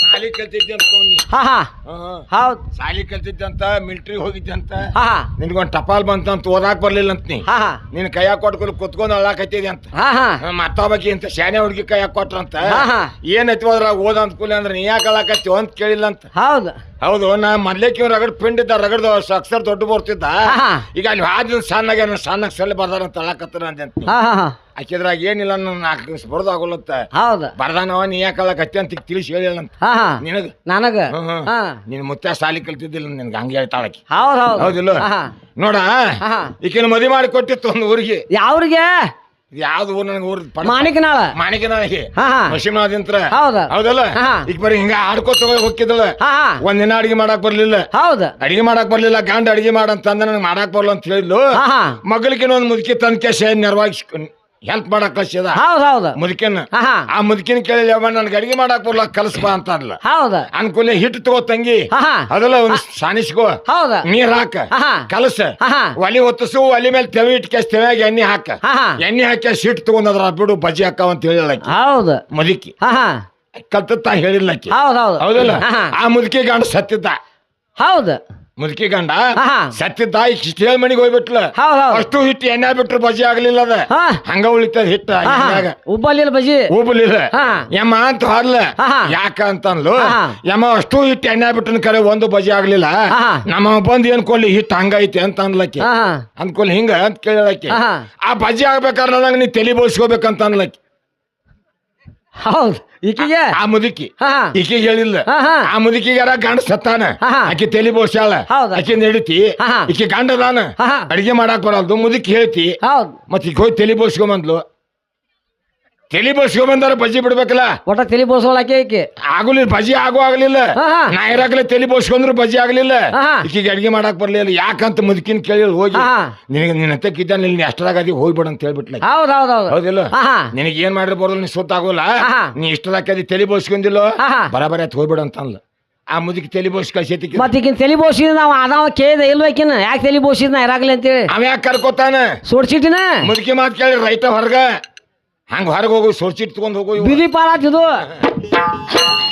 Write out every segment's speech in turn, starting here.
ಸಾಲಿ ಕಲ್ತಿದ್ದೆ ಅಂತ ಹಾ. ಹೌದ್. ಸಾಲಿ ಕಲ್ತಿದ್ದಂತ ಮಿಲ್ಟ್ರಿ ಹೋಗಿದ್ದಂತ ಹಾ ಹಾ. ನಿನ್ಗೊಂದ್ ಟಪಾಲ್ ಬಂತಂತ ಓದಾಕ್ ಬರ್ಲಿಲ್ಲ ಅಂತ ನೀ. ಹಾ ಹಾ. ನಿನ್ ಕೈಯಾಗ ಕೊಟ್ಕೊಂಡು ಕುತ್ಕೊಂಡ್ ಅಳ್ಳಾಕತ್ತಿದೆ ಅಂತ. ಹಾ ಹಾ. ಮತ್ತೊಬ್ಬಕಿ ಅಂತ ಶಾನೆ ಹುಡುಗಿ ಕೈಯಾಗ ಕೊಟ್ರಂತ ಹಾ, ಹಾ. ಏನೈತಿ ಅದ್ರಾಗ ಓದ ಅಂತ ಕೂಲಿ ಅಂದ್ರೆ ನೀ ಯಾಕೆ ಅಳ್ಳಾಕತ್ತಿ ಅಂತ ಕೇಳಿಲ್ಲ ಅಂತ. ಹೌದು. ಹೌದು ನಾ ಮೊದ್ಲೇಕಿ ರಗಡ್ ಪಿಂಡ್ ಇದ್ದ ರಗಡ್ ಅಕ್ಷರ ದೊಡ್ಡ ಬರ್ತಿದ್ದ. ಹಾ. ಈಗ ಈಗ ಅಲ್ಲಿ ಹಾದಿನ ಸಣ್ಣಗೆ ಸಣ್ಣಗೆ ಸೆಲ್ ಬರ್ದಾರ ಅಂತ ಅಳಾಕತ್ತಾರ ಅಂತ ಹಾ ಹಾ ಹಾ. ಆಕಿದ್ರಾಗ ಏನಿಲ್ಲ ನನ್ನ ನಾಲ್ಕು ದಿವಸ ಬರ್ದಾಗೋಲತ್ತ ಹೌದು. ಬರ್ದಾನವ ನೀ ಯಾಕಲ್ಲ ಕತ್ತೆ ಅಂತ ತಿಳಿಸಿ ಹೇಳಿಲ್ಲ ಅಂತ ಹಾ ಹಾ. ನಿನಗ? ನನಗ? ಹ್ಮ್, ಹ್ಮ್. ಹಾ. ನಿನ್ ಮುತ್ತ ಸಾಲಿ ಕಲ್ತಿದ್ದಿಲ್ಲ ನಿನ್ಗೆ ಹಂಗೆ ಹೇಳ್ತಾಳಕಿ. ಹೌದ್ ಹೌದು. ಹೌದಿಲ್ಲ? ಹಾ ನೋಡ ಹಾ. ಈಕಿನ ಮದಿ ಮಾಡಿ ಕೊಟ್ಟಿತ್ತು ಒಂದು ಊರಿಗೆ. ಯಾವ್ರಿಗೆ? ಇದು ಯಾವ್ದು ಊರು ನನಗೆ ಊರ್ ಮಾಣಿಕನಾಳ. ಮಾಣಿಕನಾಳಿಗೆ ಹಾ ಹಾ. ಮಶಿಮಾದಿಂತ್ರ ಹೌದು. ಹೌದಲ್ಲ? ಹಾ. ಈಗ ಬರೀ ಹಿಂಗ ಆಡ್ಕೋತ ಹೋಗಿದ್ದಳ ಹಾ ಹಾ. ಒಂದಿನ ಅಡಿಗೆ ಮಾಡಕ್ ಬರ್ಲಿಲ್ಲ. ಹೌದು. ಅಡಿಗೆ ಮಾಡಕ್ ಬರ್ಲಿಲ್ಲ ಗಂಡ ಅಡಿಗೆ ಮಾಡಂತಂದ್ರೆ ನನಗೆ ಮಾಡಕ್ ಬರಲ್ಲ ಅಂತ ಹೇಳಿದ್ಲು. ಹಾ ಹಾ. ಮಗಳಿಗಿನ ಒಂದು ಮುದುಕಿ ತಂದ ಕೇಶ ನೆರವಾಗಿ ಹೆಲ್ಪ್ ಮಾಡಕ್ ಕಳ್ಸಿದ? ಹೌದ್ ಹೌದು. ಮುದುಕಿನ ಹಾ ಹಾ. ಆ ಮುದುಕಿನ ಕೇಳಿ ಅವ ನನ್ಗೆ ಅಡಿಗೆ ಮಾಡಕ್ ಬರ್ಲ ಕಲಸ್ಪ ಅಂತ ಅನ್ಲ ಹೌದು. ಅನ್ಕೂಲ ಹಿಟ್ಟು ತಗೋ ತಂಗಿ. ಹಾ ಹಾ. ಅದಲ್ಲ ಒಂದು ಸಾನಿಸ್ಕೋ ಹೌದು. ನೀರ್ ಹಾಕ. ಹಾ ಹಾ. ಕಲಸ. ಹಾ ಹಾ. ಒಲಿ ಒತ್ತಸು ಒಲಿ ಮೇಲೆ ತೆವಿ ಇಟ್ಕೆ ತೆವ್ಯಾಗ ಎಣ್ಣೆ ಹಾಕ. ಹಾ ಹಾ. ಎಣ್ಣೆ ಹಾಕಿ ಸಿಟ್ಟು ತಗೊಂಡದ್ರ ಬಿಡು ಬಜಿ ಹಾಕಾವ ಅಂತ ಹೇಳಿಲ್ಲ. ಹೌದು. ಮುದುಕಿ. ಹಾ ಹೇಳಿಲ್ಲ. ಹೌದ್ ಹೌದು. ಹೌದಲ್ಲ? ಹಾ ಹಾ. ಆ ಮುದುಕಿ ಗಂಡ ಸತ್ತಿದ್ದ. ಹೌದು. ಮುದುಕಿ ಗಂಡ ಹಾ. ತಾಯಿ ಸತ್ತಿದ್ದ ಸ್ಟೇಲ್ ಮನಿಗೆ ಹೋಗ್ಬಿಟ್ಲ. ಹೌದ್ ಹೌದು. ಅಷ್ಟು ಹಿಟ್ಟು ಎಣ್ಣೆ ಬಿಟ್ರು ಬಜಿ ಆಗ್ಲಿಲ್ಲ ಅದ. ಹಾ. ಹಂಗ ಉಳಿತದ ಹಿಟ್ಟ ಉಬ್ಬಲಿಲ್ಲ ಬಜಿ? ಊಬಲಿಲ್ಲ ಹಾ. ಯಮ್ಮ ಅಂತ ಹಾರ್ಲ. ಯಾಕ ಅಂತಂದ್ಲು? ಹಾ ಹಾ. ಯಮ್ಮ ಅಷ್ಟು ಹಿಟ್ಟು ಎಣ್ಣೆ ಬಿಟ್ಟನ ಕರೆ ಒಂದು ಬಜಿ ಆಗ್ಲಿಲ್ಲ. ನಮ್ಮ ಬಂದ್ ಏನ್ ಕೊಲ್ಲಿ ಹಿಟ್ಟು ಹಂಗೈತಿ ಅಂತ ಅನ್ಲಕ್ಕಿ ಹಾ ಹಿಂಗ ಅಂತ ಕೇಳಲಕ್ಕಿ ಆ ಬಜಿ ಆಗ್ಬೇಕಾದ್ರೆ ನಂಗೆ ನೀ ತಲೆ ಬೋಸ್ಕೋಬೇಕಂತ ಅನ್ಲಕ್ಕಿ ಹೌದು. ಈಕಿಗೆ? ಆ ಮುದುಕಿ. ಹಾ ಈಕಿಗೆ ಹೇಳಿಲ್ಲ. ಹಾ ಹಾ. ಆ ಮುದುಕಿಗಾರ ಗಂಡ ಸತ್ತಾನ? ಹಾ, ಹಾ. ಆಕಿ ತಲೆ ಬೋಸಾಳ ಹೌದು. ಆಕಿ ನಡಿತಿ ಹಾ, ಹಾ. ಈಕಿ ಗಂಡ ಅದಾನ ಹಾ ಹಾ. ಅಡಿಗೆ ಮಾಡಾಕ್ ಬರಲ್ದು. ಮುದುಕಿ ಹೇಳ್ತಿ. ಹೌದು. ಮತ್ ಈಗ ಹೋಗಿ ತಲೆ ಬೋಳ್ಸ್ಕೊಂಬಂದ್ಲು ತಲೆ ಬೋಳ್ಸ್ಕೊಂಬಂದಾರ ಬಜ್ಜಿ ಬಿಡ್ಬೇಕಲ್ಲ? ಒಟ್ಟ ತಲಿ ಬೋಸೋಳಾಕೆ ಈಕೆ. ಆಗುಲಿಲ್ಲ ಬಜ್ಜಿ ಆಗು ಆಗ್ಲಿಲ್ಲ. ಹಾ, ಹಾ. ನಾ ಇರಾಕಲೆ ತಲೆ ಬೋಸ್ಕೊಂಡ್ರು ಬಜ್ಜಿ ಆಗ್ಲಿಲ್ಲ. ಹಾ, ಹಾ. ಈಕಿಗೆ ಅಡಿಗೆ ಮಾಡಕ್ ಬರ್ಲಿಲ್ಲ. ಯಾಕಂತ ಮುದುಕಿನ ಕೇಳಿ ಹೋಗಿ. ಹಾ, ಹಾ. ನಿನಗೆ ನಿನ್ನ ಹತ್ತಕ್ಕಿದ್ದಾನೆ ಇಲ್ಲಿ ಎಷ್ಟರಾಗ ಅದಿ ಹೋಗ್ಬಿಡ ಅಂತ ಹೇಳ್ಬಿಟ್ಲ. ಹೌದ್ ಹೌದ್ ಹೌದು. ಹೌದಿಲ್ಲ? ಹಾ ಹಾ. ನಿನಗೆ ಏನ್ ಮಾಡಿರ್ ಬರೋಲ್ಲ ನೀ ಸುತ್ತಾಗೋಲ್ಲ ಹಾ, ಹಾ. ನೀ ಇಷ್ಟದಾಕಿ ಅದಿ ತಲಿ ಬೋಸ್ಕೊಂಡಿಲ್ಲ ಹಾ, ಹಾ. ಬರಾಬರಿ ಹೋಗ್ಬಿಡ ಅಂತ ಅನ್ಲ ಆ ಮುದುಕಿ ತಲಿ ಬೋಸ್ ಕಳ್ಸೈತಿ ಮತ್ ಈಗಿನ ತಲೆ ಬೋಸಿದ ನಾವ್ ಅದಾವ ಕೇಳಿದ ಇಲ್ಬೇಕಿನ ಯಾಕೆ ತಲಿ ಬೋಸಿದ್ ನಾ ಇರಾಗ್ಲಿ ಅಂತೇಳಿ? ಅವ ಯಾಕೆ ಕರ್ಕೋತಾನ? ಸುಡ್ಸಿಟ್ಟಿನ? ಮುದುಕಿ ಮಾತು ಕೇಳಿ ರೈತ ಹೊರಗ. ಹಂಗ ಹೊರಗೆ ಹೋಗು ಸೊರ್ಚಿಟ್ ತಗೊಂಡ್ ಹೋಗು ಇವ. ಬಿದಿ ಪಾಲಾತಿದು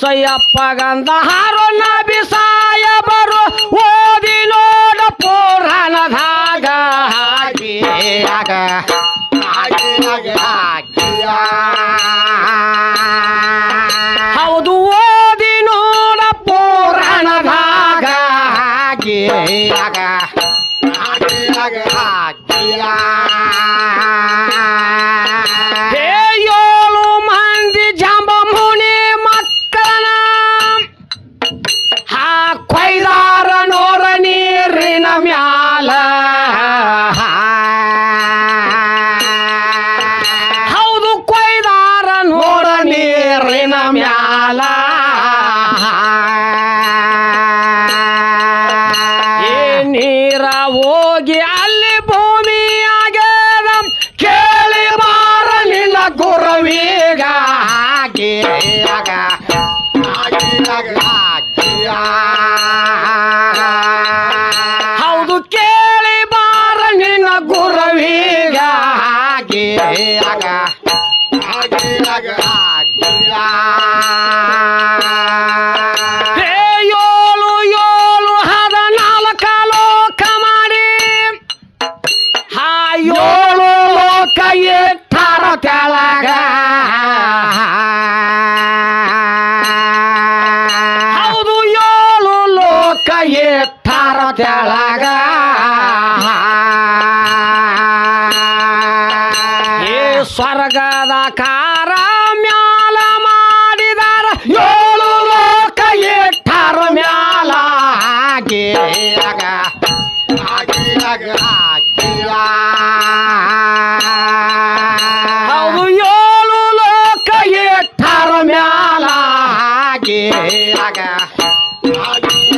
ಬಸಯ್ಯಪ್ಪಗಂದ ಹಾರೋ ನಬಿ ಕೊಯ್ದಾರ ನೋರ ನೀರಿನ ಮ್ಯಾಲ ಕೆಳಗ ಏ ಸ್ವರ್ಗದ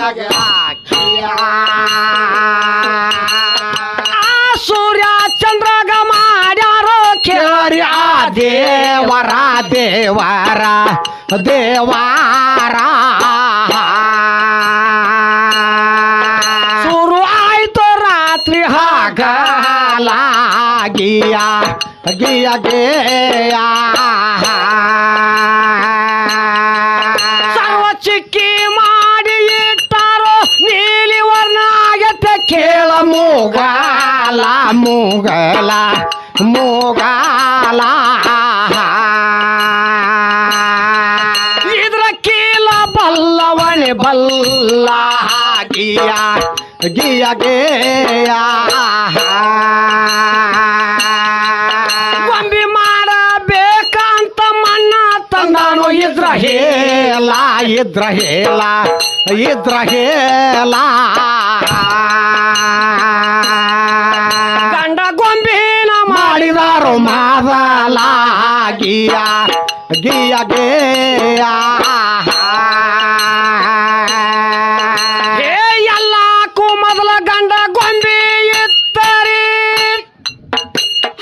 ಆ ಸೂರ್ಯ ಚಂದ್ರಗ ಮಾಡ್ಯಾರೋ ಕೇಳಿ ಆ ದೇವರ ದೇವರ ದೇವಾರ ಶುರು ಆಯ್ತು ರಾತ್ರಿ ಹಾಗ ಹಾಗಲ ಗಿಯ ಗಿಯ ಗಿಯ ಸರ್ವ ಮೂಗಲ ಮೂಗಲ. ಇದ್ರ ಕೀಲ ಬಲ್ಲವನೆ ಬಲ್ಲ, ಗಿಯ ಗಿಯ, ಗೇಯ. ಗೊಂಬಿ ಮಾಡಬೇಕಂತ ಮಣ್ಣ ತಂದಾನು ಇದ್ರ ಹೇಲ ಇದ್ರ ಹೇಲ ಇದ್ರ ಹೇಲ. ಗಿಯ ಗಿಯ ಗಿಯ. ಎಲ್ಲಕ್ಕೂ ಮೊದಲ ಗಂಡ ಗೊಂಬಿ ಇತ್ತರಿ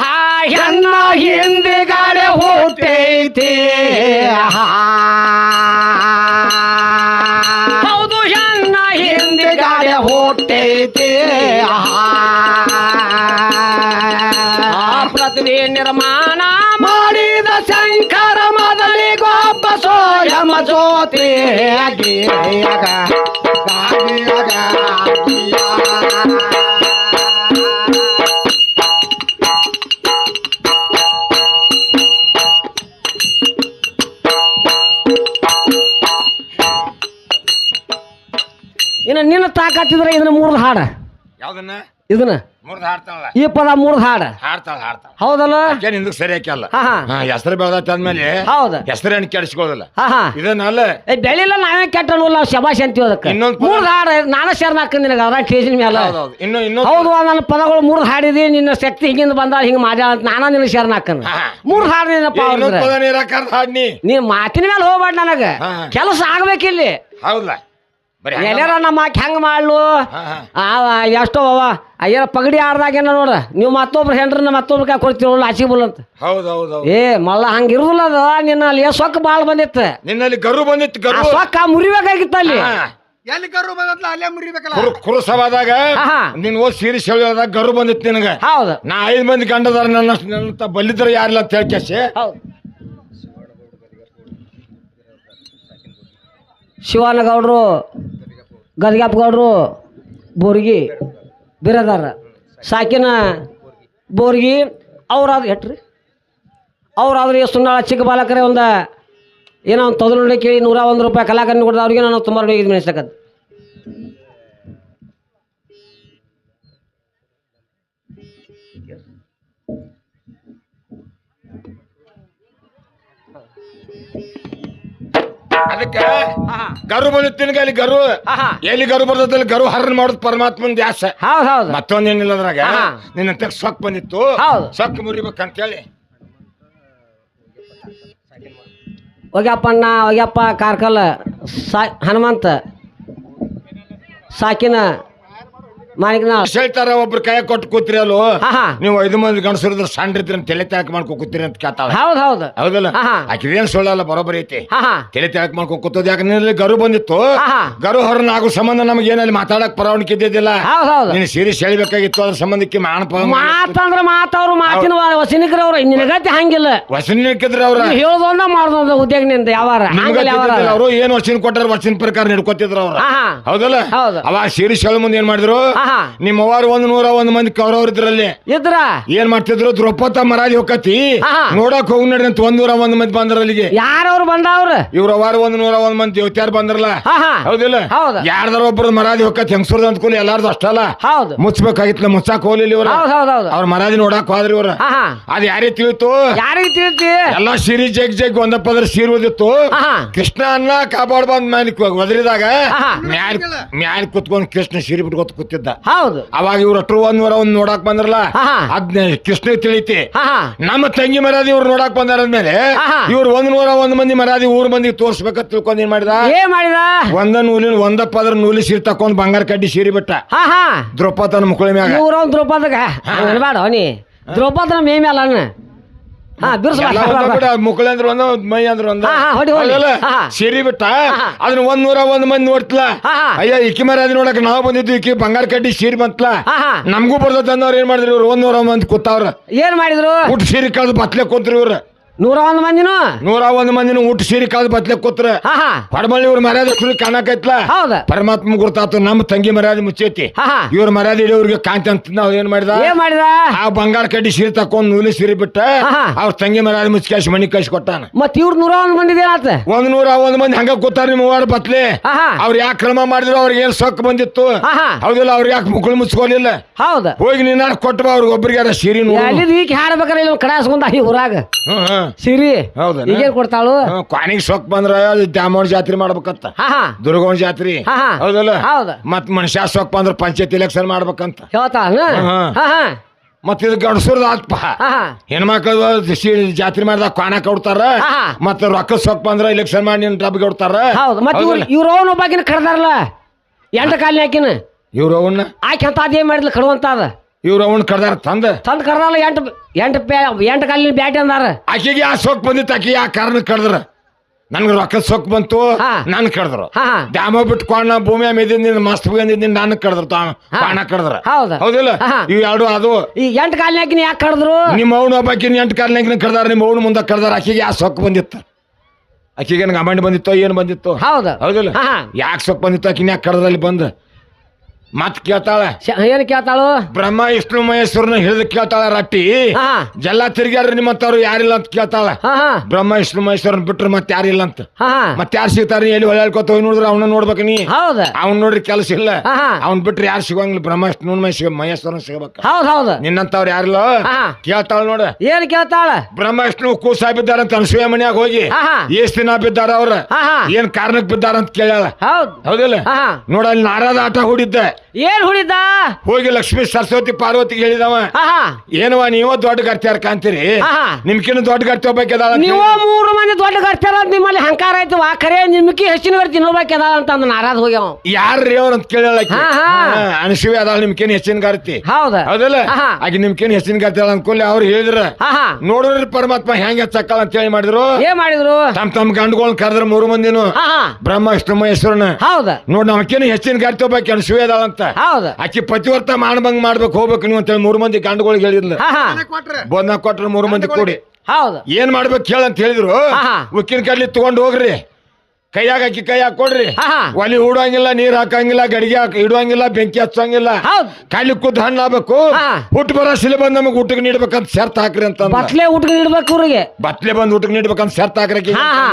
ಹಾ ಹೆಣ್ಣ ಹಿಂದಿಗಾಡೆ ಹುಟ್ಟೈತಿ ಹೌದು ಹೆಣ್ಣ ಹಿಂದಿಗಾಡೆ ಆ ಪ್ರತಿಭೆ ನಿರ್ಮಾಣ ಇನ್ನು ನಿನ್ನ ತಾಕತ್ತಿದ್ರೆ ಇದನ್ನ ಮೂರ್ದು ಹಾಡ. ಯಾವ್ದನ್ನ? ಇದನ್ನ? ಮೂರ್ದ ಹಾಡ್ತಾಳಲ್ಲ. ಈ ಪದ ಮೂರ್ದು ಹಾಡ. ಹಾಡ್ತಾಳ ಹಾಡ್ತಾಳ. ಹೌದಲ್ಲ? ಏನ್ ಹಿಂದಕ್ ಸರಿ ಹಾಕಲ್ಲ ಹಾ ಹಾ. ಹೆಸರು ಅಂದ್ಮೇಲೆ ಹೌದು. ಹೆಸರೇನು ಕೆಡಿಸ್ಕೊಳ್ಳೋದಿಲ್ಲ ಹಾ ಹಾ. ಇದನ್ನಲ್ಲ ಏ ಬೆಳಿಲ್ಲ ನಾವೇ ಕೆಟ್ಟನಲ್ಲ ನಾವು ಶಬಾಷ್ ಅಂತೀವಿ ಅದಕ್ಕೆ. ಇನ್ನೊಂದ್ ಪದ- ಮೂರ್ದು ಹಾಡ ನಾನು ಶರಣ ಹಾಕ ನಿನಗೆ ಅದ್ರ ಸ್ಟೇಜಿನ ಮೇಲೆ ಹೌದೌದು ಇನ್ನು ಇನ್ನು ಹೌದು ನನ್ನ ಪದಗಳು ಮೂರ್ದು ಹಾಡಿದಿ ನಿನ್ನ ಶಕ್ತಿ ಹಿಂಗಿಂದ ಬಂದ ಹಿಂಗ ಮಾಜಾ ಅಂತ ನಾನ ನಿನ್ನ ಶರಣ ಹಾಕನ ಹಾ. ಮೂರ್ದು ಹಾಡಿನಪ್ಪ ಇನ್ನೊಂದ್ ಪದ ನೀರ ಕರ್ದು ಹಾಡ್ನಿ ನೀ ಮಾತಿನ ಮೇಲೆ ಹೋಗ್ಬೇಡ ನನಗ. ಹಾ. ಕೆಲಸ ಆಗ್ಬೇಕಿಲ್ಲಿ. ಹೌದಲ್ಲ ಎಲ್ಲಾರ ನಮ್ಮ ಆಕೆ ಹೆಂಗ್ ಮಾಡ್ಲು? ಎಷ್ಟೋ ಅವ. ಅಯ್ಯರ ಪಗಡಿ ಆಡ್ದಾಗೇನ ನೋಡ ನೀವು ಮತ್ತೊಬ್ರು ಹೆಂಡ್ರನ್ನ ಮತ್ತೊಬ್ರು ಕೈ ಕೊಡ್ತೀರ ಆಚಿಬುಲ್ ಅಂತ ಹೌದ್ ಹೌದ್ ಹೌದ್. ಏ ಮಲ್ಲ ಹಂಗ ಇರುದಿಲ್ಲ ಅದ. ನಿನ್ನ ಅಲ್ಲಿ ಸೊಕ್ಕ ಬಾಳ್ ಬಂದಿತ್ತು. ನಿನ್ನಲ್ಲಿ ಗರು ಬಂದಿತ್ತು ಆ ಗರು ಸೊಕ್ಕ ಮುರಿಬೇಕಾಗಿತ್ತ ಅಲ್ಲಿ. ಎಲ್ಲಿ ಗರು ಬಂದತ್ಲ ಅಲ್ಲೇ ಮುರಿಬೇಕಲ್ಲ? ಕುರು ಕುರುಸವಾದಾಗ ಆಹಾ. ನೀನ್ ಓದ್ ಸೀರೆ ಸೆಳೆಯೋದಾಗ ಗರು ಬಂದಿತ್ತು ನಿನಗ. ಹೌದು. ನಾ ಐದ್ ಮಂದಿ ಗಂಡದಾರ ನನ್ನ ನನ್ನ ಬಲ್ಲಿದ್ರ ಯಾರಿಲ್ಲ ಅಂತ ಹೇಳ್ಕೇಸಿ ಶಿವಾನಗೌಡ್ರು ಗೌಡ್ರು ಬೋರ್ಗಿ, ಬಿರದಾರ, ಸಾಕಿನ ಬೋರ್ಗಿ, ಅವ್ರಾದ್ರು ಎಟ್ರಿ? ಅವ್ರಾದ್ರೆ ಸುನ್ನಾಳ ಚಿಕ್ಕ ಬಾಲಕರೇ ಒಂದು, ಏನೋ ಒಂದು ತೊದಲು ಕೇಳಿ ನೂರ ಒಂದು ರೂಪಾಯಿ ಕಲಾಕರಣ ಕೊಡ್ದು, ಅವ್ರಿಗೆ ನಾನು ತುಂಬ ಇದು ಮೆಣಸಕದ್ದು ಅದಕ್ಕ? ಗರು ಬಂದಿತ್ತು ನಿನಗ ಅಲ್ಲಿ ಗರು. ಎಲ್ಲಿ ಗರು ಬರ್ತದಲ್ಲಿ ಗರು ಹರಣ ಮಾಡೋದು ಪರಮಾತ್ಮನ ದ್ಯಾಸ. ಹೌದು ಹೌದು. ಮತ್ತೊಂದೇನಿಲ್ಲ ಅದ್ರಾಗ. ನಿನ್ನ ತೆಗ್ ಸೊಕ್ ಬಂದಿತ್ತು. ಹೌದು. ಸೊಕ್ ಮುರಿಬೇಕಂತೇಳಿ. ಹೋಗ್ಯಪ್ಪಣ್ಣ ಹೋಗ್ಯಪ್ಪ ಕಾರ್ಕಲ್ ಸಾ ಹನುಮಂತ ಸಾಕಿನ ಮಾಣಿಕನಾಳ್ ಹೇಳ್ತಾರ ಒಬ್ರು ಕೈ ಕೊಟ್ಟು ಕೂತ್ರಿ ಅಲ್ಲೋ? ಹಾ ಹಾ. ನೀವು ಐದು ಮಂದಿ ಗಂಡಸರಿದ್ರ ಸಣ್ಣ ಇದ್ರ ತಲೆ ತಾಳಕ್ ಮಾಡ್ಕೊ ಕೂತ್ರಿ ಅಂತ ಕೇಳ್ತಾವ ಹೌದು ಹೌದು. ಹೌದಲ್ಲ? ಅಕಿ ಆಕಿದೇನ್ ಸುಳ್ಳಲ್ಲ ಬರೋಬ್ಬರಿ ಐತಿ. ಹಾ ಹಾ. ತಲೆ ತಾಳಕ್ ಮಾಡ್ಕೊ ಕೂತದ. ಯಾಕಂದ್ರೆ ಗರು ಬಂದಿತ್ತು? ಆಹಾ. ಗರು ಹೊರನ ಆಗೋ ಸಂಬಂಧ ನಮ್ಗೆ ಏನಲ್ಲಿ ಮಾತಾಡಕ್ ಪರವಾನಿಕೆ ಇದ್ದಿದ್ದಿಲ್ಲ? ಹೌದು ಹೌದು. ನೀನು ಸೀರಿಯಸ್ ಸೆಳಿಬೇಕಾಗಿತ್ತು ಅದ್ರ ಸಂಬಂಧಕ್ಕೆ ಮಾಣಪ ಮಾತಂದ್ರ ಮಾತವ್ರು ಮಾತಿನ ವಸನಿಕರವ್ರು ನಿನಗತಿ ಹಂಗಿಲ್ಲ. ವಸನಿಕ್ಕಿದ್ರ ಅವ್ರ ನೀ ಹೇಳ್ದೊಂದ ಮಾಡ್ದೊಂದ ಉದ್ಯೋಗ ನಿಂದ ಯಾವಾರ. ಹಂಗಲ್ಲ ಯಾವಾರ. ಅವರು ಏನ್ ವಚನ ಕೊಟ್ಟಾರ ವಚನ ಪ್ರಕಾರ ನಡ್ಕೋತಿದ್ರು ಅವ್ರ. ಹಾ ಹಾ. ಹೌದಲ್ಲ? ಹೌದು. ಅವಾಗ ಸೀರೆ ಸೆಳ ಮುಂದೆ ಏನ್ ಮಾಡಿದ್ರು? ನಿಮ್ಮ ಅವ್ವಾರು ಒಂದ್ ನೂರ ಒಂದ್ ಮಂದಿ ಕೌರವ್ರ ಇದ್ರಲ್ಲಿ. ಇದ್ರ ಏನ್ ಮಾಡ್ತಿದ್ರು? ದ್ರೌಪದ ಮರಾಜಿ ಹೋಗತಿ. ನೋಡಕ್ ಹೋಗ್ ನಡ್ರಿ ಅಂತ ಒಂದ್ ನೂರ ಒಂದ್ ಮಂದಿ ಬಂದ್ರ ಅಲ್ಲಿಗೆ ಯಾರವ್ರು ಬಂದವ್ರ? ಇವ್ರ ಅವಾರ ಒಂದ್ ನೂರ ಒಂದ್ ಮಂದಿ ದೇವತ್ಯಾರ ಬಂದ್ರಲ್ಲ? ಹಾ ಹಾ. ಹೌದಿಲ್ಲ? ಹೌದು. ಯಾರ್ದಾರ ಒಬ್ರು ಮರಾದಿ ಹೋಗತ್ ಅಂತ ಅಂದ್ಕೊಂಡು ಎಲ್ಲಾರ್ದು ಅಷ್ಟಲ್ಲ ಹೌದು. ಮುಚ್ಚಬೇಕಾಗಿತ್ಲ ಮುಚ್ಚಾಕ್ ಹೋಗ್ಲಿಲ್ಲ ಇವ್ರ. ಹೌದು ಹೌದು ಹೌದು. ಅವ್ರ ಮರಾದಿ ನೋಡಕ್ ಹೋದ್ರಿ ಇವ್ರ. ಹಾ ಹಾ. ಅದ್ ಯಾರಿಗೆ ತಿಳಿತು? ಯಾರಿಗೆ ತಿಳಿತಿ? ಎಲ್ಲಾ ಸಿರಿ ಜಗ್ ಜಗ್ ಒಂದಪ್ಪದ್ರ ಸೀರೆ ಓದಿತ್ತು. ಕೃಷ್ಣ ಅನ್ನ ಕಾಪಾಡ್ ಬಂದ್ ಮ್ಯಾಲ ಒದರಿದಾಗ. ಮ್ಯಾಲ್ ಮ್ಯಾಲ್ ಕುತ್ಕೊಂಡ್ ಕೃಷ್ಣ ಸೀರೆ ಬಿಟ್ಕೊತ ಕೂತಿದ್ದ. ಹೌದು. ಅವಾಗ ಇವ್ರ ಹತ್ರ ಒಂದ್ ನೂರ ಒಂದ್ ನೋಡಕ್ ಬಂದ್ರಲ್ಲ? ಹಾ, ಹಾ. ಅದ್ನ ಕೃಷ್ಣ ತಿಳಿತಿ. ಹಾ ಹಾ. ನಮ್ಮ ತಂಗಿ ಮರ್ಯಾದಿ ಇವ್ರು ನೋಡಕ್ ಬಂದಾರದ್ಮೇಲೆ ಅಂದ್ಮೇಲೆ. ಇವ್ರು ಒಂದ್ ನೂರ ಒಂದ್ ಮಂದಿ ಮರ್ಯಾದಿ ಊರ್ ಮಂದಿಗೆ ತೋರ್ಸ್ಬೇಕ ತಿಳ್ಕೊಂಡ್ ಏನ್ ಮಾಡಿದ? ಏನ್ ಮಾಡಿದ? ಒಂದ ನೂಲಿನ ಒಂದಪ್ಪ ಅದ್ರ ನೂಲಿ ಸೀರೆ ತಕೊಂಡ್ ಬಂಗಾರ ಕಡ್ಡಿ ಸೀರಿ ಬಿಟ್ಟ. ಹಾ ಹಾ. ದ್ರೌಪದನ ಮುಕ್ಕಳ ಮ್ಯಾಗ. ಇವ್ರ ದ್ರೌಪದಗ. ನೀ ದ್ರೌಪದನ ಮೇ ಮ್ಯಾಲ ಅನ್ನ ಹಾ ಬಿರ್ಸ ಬಿಡ, ಒಂದ ಮೈ ಅಂದ್ರ ಒಂದ. ಹೊಡಿ, ಹೊಡಿ. ಹೌದಲ್ಲ? ಬಿಟ್ಟ. ಅದನ್ನ ಒಂದ್ ನೂರ ಒಂದ್ ಮಂದಿ ನೋಡ್ತಲ. ಅಯ್ಯ ಇಕ್ಕಿ ಮರ್ಯಾದೆ ನೋಡಕ್ ನಾವ್ ಬಂದಿದ್ವಿ ಇಕ್ಕಿ ಬಂಗಾರ ಕಡ್ಡಿ ಸೀರಿ ಬಂತಲ? ನಮಗೂ ಬರ್ತದ ಅನ್ನೋರ್ ಏನ್ ಮಾಡಿದ್ರು ಇವ್ರು? ಒಂದ್ ನೂರ ಮಂದಿ ಕೂತಾವ್ರ. ಏನ್ ಮಾಡಿದ್ರು? ಊಟ ಸೀರೆ ಕಳ್ದು ಬತ್ಲೆ ಕೂತ್ರಿ ಇವ್ರು. ನೂರ ಒಂದ್ ಮಂದಿನು? ನೂರ ಒಂದ್ ಮಂದಿನ ಊಟ ಸೀರಿ ಕಾದು ಬತ್ಲೆ ಕೂತ್ರ ಹಾ ಹಾ. ಹೊಡಮಳ್ಳಿ ಇವ್ರ ಮರ್ಯಾದೆ ಸುಳಿ ಕಾಣಕೈತ್ಲ? ಹೌದ. ಪರಮಾತ್ಮ ಗುರ್ತಾತು ನಮ್ಮ ತಂಗಿ ಮರ್ಯಾದೆ ಮುಚ್ಚೈತಿ. ಹಾ ಹಾ. ಇವ್ರ ಮರ್ಯಾದೆ ಇಡೋರಿಗೆ ಕಾಂತಿ ಅಂತ ನಾವ್ ಏನ್ ಮಾಡಿದ? ಏನ್ ಮಾಡಿದ? ಆ ಬಂಗಾರ ಕಡ್ಡಿ ಸೀರೆ ತಕೊಂಡ್ ನೂಲಿ ಸೀರೆ ಬಿಟ್ಟ ಹಾ. ಅವ್ರ ತಂಗಿ ಮರ್ಯಾದೆ ಮುಚ್ಚಿ ಕಳ್ಸಿ ಮನಿ ಕಳ್ಸಿ ಕೊಟ್ಟಾನ. ಮತ್ ಇವ್ರ ನೂರ ಒಂದ್ ಮಂದಿದ ಏನಾತ ಒಂದ್ ನೂರ ಒಂದ್ ಮಂದಿ ಹಂಗ ಕೂತಾರ ನಿಮ್ಮ ಮೂವಾರ ಬತ್ಲೆ ಹಾ ಹಾ. ಅವ್ರ ಯಾಕೆ ಕ್ರಮ ಮಾಡಿದ್ರು ಅವ್ರಿಗೆ ಏನ್ ಸೊಕ್ಕ ಬಂದಿತ್ತು? ಹಾ ಹಾ. ಹೌದಿಲ್ಲ ಅವ್ರಿಗೆ ಯಾಕೆ ಮುಕ್ಕಳು ಮುಚ್ಕೊಲಿಲ್ಲ ಹೌದ. ಹೋಗಿ ನೀನಾರ ಕೊಟ್ಟು ಬಾ ಅವ್ರಿಗೆ ಒಬ್ರಿಗೆ ಸೀರೆ ನೋಡಿ ಎಲ್ಲಿದ್ ಈಗ ಹಾಡ್ಬೇಕಾರ ಇಲ್ಲಿ ಕಡೆ ಹಸ್ಕೊಂಡ ಈ ಊರಾಗ. ಹ್ಮ್ ಹ್ಮ್. ಸಿರಿ ಹೌದು ಈಗೇನ್ ಕೊಡ್ತಾಳು? ಕಾಣಿಗೆ ಸೊಕ್ ಬಂದ್ರ ದ್ಯಾಮೋಣ ಜಾತ್ರೆ ಮಾಡ್ಬೇಕಂತ. ಹಾ ಹಾ. ದುರ್ಗವನ ಜಾತ್ರೆ. ಹಾ, ಹಾ. ಹೌದಲ್ಲ? ಹೌದ. ಮತ್ ಮನುಷ್ಯ ಸೊಕ್ ಬಂದ್ರ ಪಂಚಾಯತ್ ಎಲೆಕ್ಷನ್ ಮಾಡ್ಬೇಕಂತ. ಹೇಳ್ತಾಳ ಹಾ, ಹಾ. ಹಾ ಹಾ. ಮತ್ ಇದು ಗಡ್ಸುರ್ದ ಆತ್ಪ ಹಾ ಹಾ. ಹೆಣ್ಮಕ್ಳು ಸಿ- ಜಾತ್ರೆ ಮಾಡ್ದಾಗ ಕಾಣ ಕೊಡ್ತಾರ. ಹಾ, ಹಾ. ಮತ್ತ ರೊಕ್ಕ ಸೊಕ್ ಬಂದ್ರ ಎಲೆಕ್ಷನ್ ಮಾಡಿ ನಿನ್ ಡಬ್ಗೆ ಕೊಡ್ತಾರ. ಹೌದು. ಮತ್ತೆ ಇವ್ರ ಇವ್ರು ಅವನ ಒಬ್ಬಾಕಿನ ಕಡ್ದಾರಲ್ಲ? ಎಂಟ ಕಾಲಿನ ಹಾಕಿನ ಇವ್ರ ಅವನ್ನ ಆಕೆ ಅಂತ ಅದೇನ್ ಮಾಡಿದ್ಲು? ಕಡುವಂತ ಅದ ಇವ್ರ ಅವನ್ ಕಡ್ದಾರ ತಂದ. ತಂದ್ ಕರ್ದಲ್ಲ ಎಂಟು ಎಂಟು ಪೇ ಎಂಟು ಕಾಲಿನ ಬ್ಯಾಟ್ ಅಂದಾರ. ಆಕೆಗೆ ಆ ಸೊಕ್ ಬಂದಿತ್ತು ಆಕೆ ಆ ಕಾರಣ ಕಡ್ದ್ರ ನನ್ಗೆ ರೊಕ್ಕ ಸೊಕ್ ಬಂತು ಹಾ. ನನ್ ಕಡ್ದ್ರು ಹಾ ಹಾ. ಡ್ಯಾಮ ಬಿಟ್ಕೊಂಡ ಭೂಮಿ ಮೇದಿನ ಮಸ್ತ್ ಬಂದಿದ್ದೀನಿ ನಾನು ಕಡ್ದ್ರು ತಾ- ಕಾಣ ಕಡ್ದ್ರ ಹೌದು. ಹೌದಿಲ್ಲ? ಹಾ. ಇವ್ ಎರಡು ಅದು. ಈ ಎಂಟು ಕಾಲಿನ ಯಾಕೆ ಕಡ್ದ್ರು ನಿಮ್ಮ ಅವನು ಒಬ್ಬಾಕಿನ ಎಂಟು ಕಾಲ್ನಾಗಿನ ಕಡ್ದಾರ ನಿಮ್ಮ ಅವನು ಮುಂದೆ ಕಡ್ದಾರ ಆಕೆಗೆ ಆ ಸೊಕ್ ಬಂದಿತ್ತು. ಆಕೆಗೆ ಏನು ಗಮಂಡ್ ಬಂದಿತ್ತೋ ಏನು ಬಂದಿತ್ತು? ಹೌದು. ಹೌದಿಲ್ಲ? ಹಾ ಹಾ. ಯಾಕೆ ಸೊಕ್ ಬಂದಿತ್ತು ಆಕಿನ ಯಾಕೆ ಕಡ್ದ್ರಲ್ಲಿ ಬಂದು? ಮತ್ ಕೇಳ್ತಾಳ. ಏನ್ ಕೇಳ್ತಾಳು? ಬ್ರಹ್ಮ ವಿಷ್ಣು ಮಹೇಶ್ವರನ ಹಿಡಿದು ಕೇಳ್ತಾಳ ರಟ್ಟಿ. ಹಾ. ಜಲ್ಲ ತಿರ್ಗ್ಯಾರ ನಿಮ್ಮಂತವ್ರು ಯಾರಿಲ್ಲ ಅಂತ ಕೇಳ್ತಾಳ. ಹಾ ಹಾ. ಬ್ರಹ್ಮ ವಿಷ್ಣು ಮಹೇಶ್ವರನ್ ಬಿಟ್ರೆ ಮತ್ತೆ ಯಾರಿಲ್ಲ ಅಂತ. ಹಾ ಹಾ. ಮತ್ತೆ ಯಾರು ಸಿಗ್ತಾರ ನೀ ಎಲ್ಲಿ ಹೊಳ್ಯಾಳ್ಕೊತ ಹೋಗಿ ನೋಡಿದ್ರೆ ಅವನ ನೋಡ್ಬೇಕು ನೀ. ಹೌದ. ಅವ್ನ್ ನೋಡ್ರಿ ಕೆಲಸ ಇಲ್ಲ. ಹಾ ಹಾ. ಅವ್ನ್ ಬಿಟ್ರೆ ಯಾರು ಸಿಗಂಗಿಲ್ಲ. ಬ್ರಹ್ಮ ವಿಷ್ಣು ಮಹೇಶ್ವರ ಮಹೇಶ್ವರನ್ ಸಿಗಬೇಕು. ಹೌದ್ ಹೌದು. ನಿನ್ನಂತವ್ರು ಯಾರಿಲ್ಲ? ಹಾ ಕೇಳ್ತಾಳ ನೋಡ. ಏನ್ ಕೇಳ್ತಾಳ? ಬ್ರಹ್ಮ ವಿಷ್ಣು ಕೂಸ ಬಿದ್ದಾರ ಅಂತ ಅನಸೂಯ ಮನ್ಯಾಗ ಹೋಗಿ. ಹಾ ಹಾ. ಎಷ್ಟ್ ದಿನ ಬಿದ್ದಾರ ಅವ್ರ? ಹಾ ಹಾ. ಏನ್ ಕಾರಣಕ್ ಬಿದ್ದಾರ ಅಂತ ಕೇಳ್ಯಾಳ? ಹೌದ್. ಹೌದಿಲ್ಲ? ಹಾ ಹಾ. ನೋಡ ಅಲ್ಲಿ ನಾರಾದ ಆಟ ಹೂಡಿದ್ದೆ. ಏನ್ ಹುಡಿದ ಹೋಗಿ ಲಕ್ಷ್ಮೀ ಸರಸ್ವತಿ ಪಾರ್ವತಿಗೆ ಹೇಳಿದವ. ಹಾ ಹಾ ಏನವ ನೀವು ದೊಡ್ಡ ಗರ್ತ್ಯಾರ ಕಾಂತೀರಿ ನಿಮ್ಕಿನ್ನ ದೊಡ್ಡ ಗರ್ತಿ ಹೋಗ್ಬೇಕದ ನೀವು ಮೂರು ಮಂದಿ ದೊಡ್ಡ ಗರ್ತಾರ ನಿಮ್ಮಲ್ಲಿ ಹಂಕಾರ ಆಯ್ತು ವಾ ಖರೆ ನಿಮ್ಕಿ ಹೆಚ್ಚಿನ ಗರ್ತಿ ನೋಡ್ಬೇಕದ ಅಂತ ಅಂದ ನಾರಾಜ್ ಹೋಗ್ಯಾವ. ಯಾರ್ರಿ ಅವ್ರ ಅಂತ ಕೇಳಲ್ಲ ಹಾ, ಹಾ. ನಿಮ್ಕಿನ್ ಅದಾಳ ನಿಮ್ಕೇನ್ ಹೆಚ್ಚಿನ ಗರ್ತಿ. ಹೌದ. ಹೌದಲ್ಲ? ಹಾ, ನಿಮ್ಕಿನ್ ಆಕೆ ನಿಮ್ಕೇನ್ ಹೆಚ್ಚಿನ ಗರ್ತಿ ಅನ್ಕೊಳ್ಳಿ ಅವ್ರು ಹೇಳಿದ್ರ. ಹಾ ನೋಡ್ರಿ ಪರಮಾತ್ಮ ಹೆಂಗ ಚಕ್ಕಲ್ಲ ಅಂತ ಹೇಳಿ ಮಾಡಿದ್ರು. ಏನ್ ಮಾಡಿದ್ರು? ತಮ್ ತಮ್ ಗಂಡುಗಳನ್ನ ಕರೆದ್ರ ಮೂರು ಮಂದಿನು. ಬ್ರಹ್ಮ ವಿಷ್ಣು ಮಹೇಶ್ವರನ. ಹೌದ. ನೋಡ್ ನಮ್ಕೇನು ಹೆಚ್ಚಿನ ಗರ್ತಿ ಹೋಗ್ಬೇಕು ಅನಶಿವಿ ಅದಾಳ ಅಂತ. ಹೌದು. ಆಕಿ ಪತಿವರ್ತ ಮಾಡಬಂಗ್ ಮಾಡ್ಬೇಕು ಹೋಗ್ಬೇಕು ನೀವು ಅಂತೇಳಿ ಮೂರು ಮಂದಿ ಗಂಡುಗಳಿಗೆ ಹೇಳಿದ್ಲು. ಹಾ ಹಾ. ಕೊಟ್ರೆ. ಬೋದ್ನ ಕೊಟ್ರು ಮೂರು ಮಂದಿ ಕೂಡಿ. ಹೌದ. ಏನ್ ಮಾಡ್ಬೇಕು ಹೇಳ ಅಂತ ಹೇಳಿದ್ರು. ಹಾ, ಹಾ. ಉಕ್ಕಿನ ಕಡ್ಲಿ ತಗೊಂಡ್ ಹೋಗ್ರಿ. ಕೈಯಾಗ ಹಾಕಿ ಕೈಯಾಗ ಕೊಡ್ರಿ ಹಾ, ಹಾ. ಒಲಿ ಹೂಡಂಗಿಲ್ಲ ನೀರ್ ಹಾಕಂಗಿಲ್ಲ ಗಡಿಗೆ ಹಾಕ ಇಡುವಂಗಿಲ್ಲ ಬೆಂಕಿ ಹಚ್ಚಂಗಿಲ್ಲ. ಕಾಲಿ ಕಡ್ಲಿ ಕೂತ್ ಹಣ್ಣು ಆಗ್ಬೇಕು. ಹಾ. ಹುಟ್ಟು ಬರೋ ಸಿಲೆ ಬಂದ್ ನಮಗ್ ಊಟಕ್ಕೆ ನೀಡ್ಬೇಕಂತ ಶರ್ತ್ ಹಾಕ್ರಿ ಅಂತ. ಬಟ್ಲೆ ಊಟಕ್ಕೆ ಇಡ್ಬೇಕು ಇವ್ರಿಗೆ ಬತ್ಲೆ ಬಂದ್ ಊಟಕ್ಕೆ ನೀಡ್ಬೇಕಂತ ಶರ್ತ್ ಹಾಕ್ರಿ ಹಾ ಹಾ.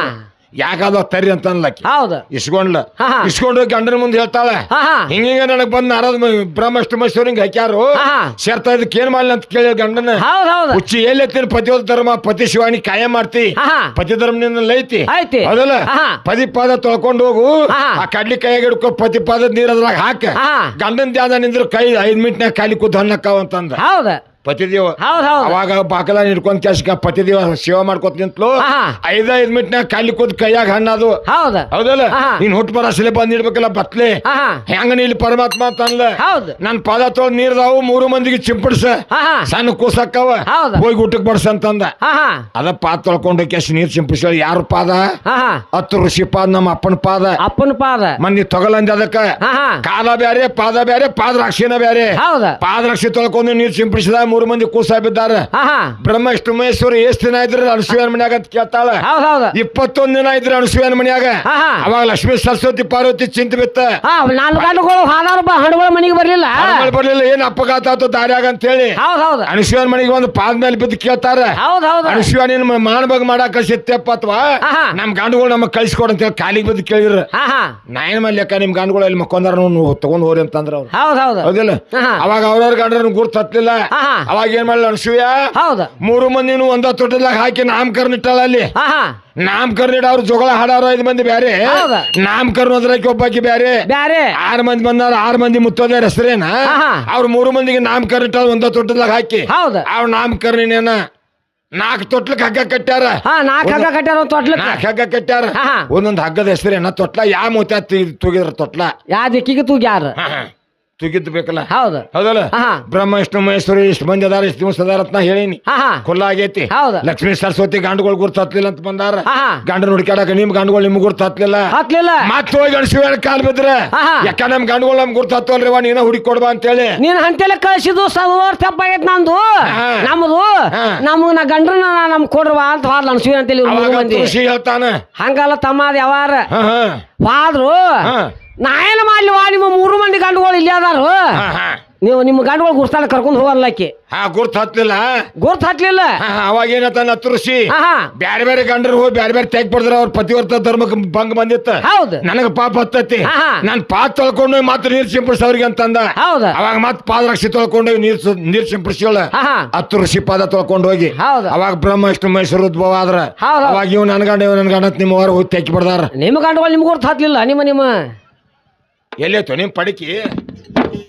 ಯಾಕಾದ ತರಿ ಅಂತ ಅನ್ಲಕ್ಕಿ. ಹೌದು. ಇಸ್ಕೊಂಡ್ಲ. ಹಾ, ಹಾ. ಇಸ್ಕೊಂಡು ಗಂಡನ ಮುಂದೆ ಹೇಳ್ತಾಳೆ. ಹಾ ಹಾ. ಹಿಂಗ ನನಗ್ ಬಂದ್ ನಾರದ ಬ್ರಹ್ಮಷ್ಟು ಹಿಂಗ್ ಹಾಕ್ಯಾರು. ಹಾ, ಹಾ. ಶರ್ತ್ ಇದಕ್ಕೆ ಏನ್ ಮಾಡ್ಲಿ ಅಂತ ಕೇಳಿ ಗಂಡನ. ಹೌದ್ ಹೌದು. ಹುಚ್ಚಿ ಎಲ್ಲೆತ್ತಿನ ಪತಿಯೋದ ಧರ್ಮ ಪತಿ ಶಿವಾಣಿ ಕಾಯ ಮಾಡ್ತಿ. ಹಾ ಹಾ. ಪತಿ ಧರ್ಮನಿಂದ ಐತಿ ಅದಲ್ಲ ಹೌದಲ್ಲ? ಹಾ. ಪದಿ ಪಾದ ತೊಳ್ಕೊಂಡು ಹೋಗು. ಹಾ. ಆ ಕಡ್ಲಿ ಕೈಯಾಗ ಹಿಡ್ಕೊ ಪತಿ ಪಾದ ನೀರ್ ಅದ್ರಾಗ ಹಾಕ. ಹಾ. ಗಂಡನ ದ್ಯಾದ ನಿಂದ್ರ ಕೈ ಐದ್ ಮಿನಿಟ್ನಾಗ ಕಾಲಿ ಕೂತ್ ಹಣ್ಣಕ್ಕಾವ ಅಂತಂದ್ರ ಹೌದ. ಪತಿದೇವ ಹೌದ್ ಹೌದ್. ಅವಾಗ ಬಾಕಲ ಹಿಡ್ಕೊಂಡ್ ಕೆಲ್ಸಕ್ಕ ಪತಿದೇವ ಸೇವಾ ಮಾಡ್ಕೊತ ನಿಂತ್ಲು. ಹಾ. ಐದ ಐದ್ ಮಿನಿಟ್ನಾಗ ಕಾಲಿ ಕೂತ್ ಕೈಯಾಗ ಹಣ್ಣದು ಹೌದ. ಹೌದಲ್ಲ? ಹಾ. ನೀನ್ ಹುಟ್ಟು ಬರ ಸಿಲೆ ಬಂದ್ ಇಡ್ಬೇಕಲ್ಲ ಬತ್ಲೆ? ಹಾ ಹಾ ಹೆಂಗ ನೀಲ್ ಪರಮಾತ್ಮ ಅಂತಂದ ಹೌದ್. ನನ್ ಪಾದ ತೊಳೆದ್ ನೀರ್ದಾವು ಮೂರು ಮಂದಿಗೆ ಚಿಂಪಡಿಸ. ಹಾ ಹಾ ಸಣ್ಣ ಕೂಸಕ್ಕವ. ಹೌದ್. ಹೋಗಿ ಊಟಕ್ಕೆ ಬಡ್ಸ ಅಂತಂದ. ಹಾ ಹಾ ಅದ ಪಾದ ತೊಳ್ಕೊಂಡು ಕೆಸ್ ನೀರ್ ಸಿಂಪಿಸಿ ಯಾರ ಪಾದ? ಹಾ ಹಾ ಹತ್ತು ಋಷಿ ಪಾದ ನಮ್ಮ ಅಪ್ಪನ ಪಾದ. ಅಪ್ಪನ ಪಾದ. ಮಂದಿ ತೊಗಲಂದ ಅದಕ್ಕ. ಹಾ ಹಾ ಕಾಲ ಬ್ಯಾರೆ ಪಾದ ಬ್ಯಾರೆ ಪಾದರಾಕ್ಷಿನ ಬ್ಯಾರೆ. ಹೌದ. ಪಾದರಾಕ್ಷಿ ತೊಳ್ಕೊಂಡು ನೀರ್ ಸಿಂಪಡಿಸಿದ ಮೂರು ಮಂದಿ ಕೂಸ ಬಿದ್ದಾರ ಹಾ ಹಾ. ಬ್ರಹ್ಮ ವಿಷ್ಣು ಮಹೇಶ್ವರಿ ಎಷ್ಟ್ ದಿನ ಇದ್ರ ಅನುಸೂಯನ ಮನ್ಯಾಗ ಅಂತ ಕೇಳ್ತಾಳ. ಹೌದ್ ಹೌದು. ಇಪ್ಪತ್ತೊಂದ್ ದಿನ ಇದ್ರ ಅನುಸೂಯನ ಮನ್ಯಾಗ. ಹಾ, ಹಾ. ಅವಾಗ ಲಕ್ಷ್ಮೀ ಸರಸ್ವತಿ ಪಾರ್ವತಿ ಚಿಂತ ಬಿತ್ತ. ಹಾ ನಾಲ್ಕು ಗಂಟೆಗಳು ಬ ಹಣ್ಣುಗಳ ಮನೆಗೆ ಬರ್ಲಿಲ್ಲ. ಬರಲಿಲ್ಲ ಬರ್ಲಿಲ್ಲ ಏನ್ ಅಪಘಾತ ಆತು ದಾರ್ಯಾಗ ಅಂತ ಹೇಳಿ ಹೌದ್ ಹೌದು. ಅನಸೂಯನ ಮನೆಗೆ ಒಂದು ಪಾದ ಮೇಲೆ ಬಿದ್ದು ಕೇಳ್ತಾರ. ಹೌದ್ ಹೌದ. ಅನಸೂಯ ನೀನ್ ಮಾಡಾಕ ಕಳ್ಸಿತ್ತೆಪ್ಪ ಅಥವಾ? ಹಾ, ಹಾ. ನಮ್ ಗಂಡುಗಳು ನಮಗ್ ಕಳ್ಸಿಕೊಡ ಅಂತ ಹೇಳಿ ಕಾಲಿಗೆ ಬಿದ್ದು ಕೇಳಿದ್ರ. ಹಾ ಹಾ. ನಾ ಏನ್ ಮಾಡ್ಲಿಕ್ಕ ನಿಮ್ ಗಂಡುಗಳು ಇಲ್ಲಿ ಮಕ್ಕೊಂದಾರ ತಗೊಂಡ್ ಹೋರಿ ಅಂತಂದ್ರ ಅವ್ರು. ಹೌದ್ ಹೌದ. ಹೌದಿಲ್ಲ? ಹಾ. ಅವಾಗ ಅವ್ರವ್ರ ಗಂಡ್ರನ್ ಗುರ್ತ ಹತ್ತಿಲ್ಲ ಹಾ, ಹಾ. ಅವಾಗ ಏನ್ ಮಾಡಲ್ಲ ಅನ್ಸುವ ಹೌದು. ಮೂರು ಮಂದಿನು ಒಂದ ತೊಟ್ಟದಾಗ ಹಾಕಿ ನಾಮಕರಣ ಇಟ್ಟಲ್ಲ ಅಲ್ಲಿ ಹಾ ಹಾ. ನಾಮಕರಣ ಇಡ ಅವ್ರು ಜಗಳ ಹಾಡಾರ ಐದು ಮಂದಿ ಬ್ಯಾರೆ. ಹೌದಾ? ನಾಮಕರಣ ಅದ್ರಕ್ಕೆ ಒಬ್ಬಾಕಿ ಬ್ಯಾರೆ. ಬ್ಯಾರೆ. ಆರು ಮಂದಿ ಬಂದಾರ ಆರು ಮಂದಿ ಮುತ್ತೋದ್ರ ಹೆಸರೇನ? ಆಹಾ. ಅವ್ರ ಮೂರು ಮಂದಿಗೆ ನಾಮಕರಣ ಇಟ್ಟಾರ ಒಂದ ತೊಟ್ಟದಾಗ ಹಾಕಿ. ಹೌದು. ಅವ್ರ ನಾಮಕರಣ ನಾಲ್ಕು ತೊಟ್ಲಕ್ ಹಗ್ಗ ಕಟ್ಟ್ಯಾರ. ಹಾ ನಾಲ್ಕು ಹಗ್ಗ ಕಟ್ಟಾರ ಒಂದ್ ತೊಟ್ಲಕ್ಕ ನಾಲ್ಕು ಹಗ್ಗ ಕಟ್ಟ್ಯಾರ. ಆಹಾ. ಒಂದೊಂದು ಹಗ್ಗದ ಹೆಸರೇನ? ತೊಟ್ಲ. ಯಾವ ಮೂತ ತುಗಿದ್ರ ತೊಟ್ಲ? ಯಾ ದಿಕ್ಕಿಗೆ ತೂಗ್ಯಾರ? ತುಗಿದ್ ಬೇಕಲ್ಲ ಹೌದು. ಹೌದಲ್ಲ. ಬ್ರಹ್ಮ ವಿಷ್ಣು ಮಹೇಶ್ವರಿ ಇಷ್ಟು ಮಂದಿ ಅದಾರ ಇಷ್ಟು ದಿವಸ ಅದಾರ ಅಂತ ನಾ ಹೇಳೀನಿ. ಹಾ ಹಾ. ಖುಲ್ಲ ಆಗೈತಿ. ಹೌದು. ಲಕ್ಷ್ಮೀ ಸರಸ್ವತಿ ಗಂಡುಗಳು ಗುರ್ತು ಹತ್ಲಿಲ್ಲ ಅಂತ ಬಂದಾರ. ಆಹಾ. ಗಂಡನ ಹುಡುಕ್ಯಾಡಕ ನಿಮ್ ಗಂಡುಗಳು ನಿಮ್ಗೆ ಗುರ್ತು ಹತ್ಲಿಲ್ಲ. ಹತ್ಲಿಲ್ಲ. ಮತ್ತೆ ಹೋಗಿ ಗಣಸಿ ಕಾಲ್ ಬಿದ್ರೆ. ಯಾಕ ನಮ್ ಗಂಡುಗಳು ನಮ್ ಗುರ್ತು ಹತ್ತಲ್ರಿ ವಾ ನೀನ ಹುಡುಕಿ ಕೊಡ್ಬಾ ಅಂತೇಳಿ. ನೀನ್ ಹಂತೆಲ್ಲ ಕಳ್ಸಿದ್ದು ಸವರ್ ತಪ್ಪಾಗೈತ್ ನಂದು. ಹಾ. ನಮ್ದು. ಹಾ. ನಮಗ್ ನಾ ಗಂಡ್ರನ ನಮ್ ಕೊಡ್ರವ ಅಂತ ಹಾದ್ಲ ಅನ್ಸಿವಿ ಅಂತೇಳಿ ಇವ್ರು ಮೂರು ಅವಾಗ ಮಂದಿ. ತುಳಸಿ ಹೇಳ್ತಾನ. ಹಂಗಲ್ಲ ತಮ್ಮ ಅದ್ ಯಾವಾರ. ಹಾ ಹಾ. ಹೋದ್ರು ಹಾ. ನಾ ಏನ್ ಮಾಡ್ಲಿವಾ? ನಿಮ್ಮ ಮೂರು ಮಂದಿ ಗಂಡುಗಳು ಇಲ್ಲಿ ಅದಾರು ಹಾ ಹಾ. ನೀವು ನಿಮ್ಮ ಗಂಡುಗಳು ಗುರ್ತಾಳ ಕರ್ಕೊಂಡು ಹೋಗಲ್ಲಕ್ಕಿ ಹಾ ಗುರ್ತ ಹತ್ಲಿಲ್ಲ. ಗುರ್ತ್ ಹತ್ಲಿಲ್ಲ? ಹಾ, ಹಾ, ಅವಾಗ ಏನತ್ತ ತುಳಸಿ ಹಾ ಹಾ. ಬ್ಯಾರೆ ಬೇರೆ ಗಂಡರು ಹೋಗಿ ಬ್ಯಾರೆ ಬೇರೆ ತೆಗ್ ಪಡೆದ್ರ ಅವ್ರ ಪತಿವರ್ತ ಧರ್ಮಕ್ಕೆ ಭಂಗ ಬಂದಿತ್ತ. ಹೌದು. ನನಗ ಪಾಪ ಹತ್ತತಿ. ಹಾ, ಹಾ. ನಾನ್ ಪಾದ ತೊಳ್ಕೊಂಡು ಮಾತ್ರ ನೀರ್ ಸಿಂಪಡಿಸಿ ಅವ್ರಿಗೆ ಅಂತಂದ. ಹೌದು. ಅವಾಗ ಮತ್ ಪಾದರಕ್ಷಿ ತೊಳ್ಕೊಂಡು ಹೋಗಿ ನೀರ್ ಸು- ನೀರ್ ಸಿಂಪಡಿಸಿವಳ. ಹಾ ಹಾ. ಹತ್ತು ಋಷಿ ಪಾದ ತೊಳ್ಕೊಂಡು ಹೋಗಿ. ಹೌದು. ಅವಾಗ ಬ್ರಹ್ಮ ವಿಷ್ಣು ಮೈಸೂರು ಉದ್ಭವ ಆದ್ರ. ಹೌದು. ಅವಾಗ ಇವ್ ನನ್ ಗಂಡ ಇವ್ ನನ್ ಗಂಡ ಅಂತ ನಿಮ್ಮ ಹೋಗಿ ತೆಕ್ಕಿ ಬಿಡ್ದಾರ. ನಿಮ್ಮ ಗಂಡುಗಳು ನಿಮ್ಗೆ ಗುರ್ತ್ ಹತ್ಲಿಲ್ಲ? ನಿಮ್ಮ ನಿಮ್ಮ. ಎಲ್ಲೈತು ನಿಮ್ಮ ಪಡಿಕಿ?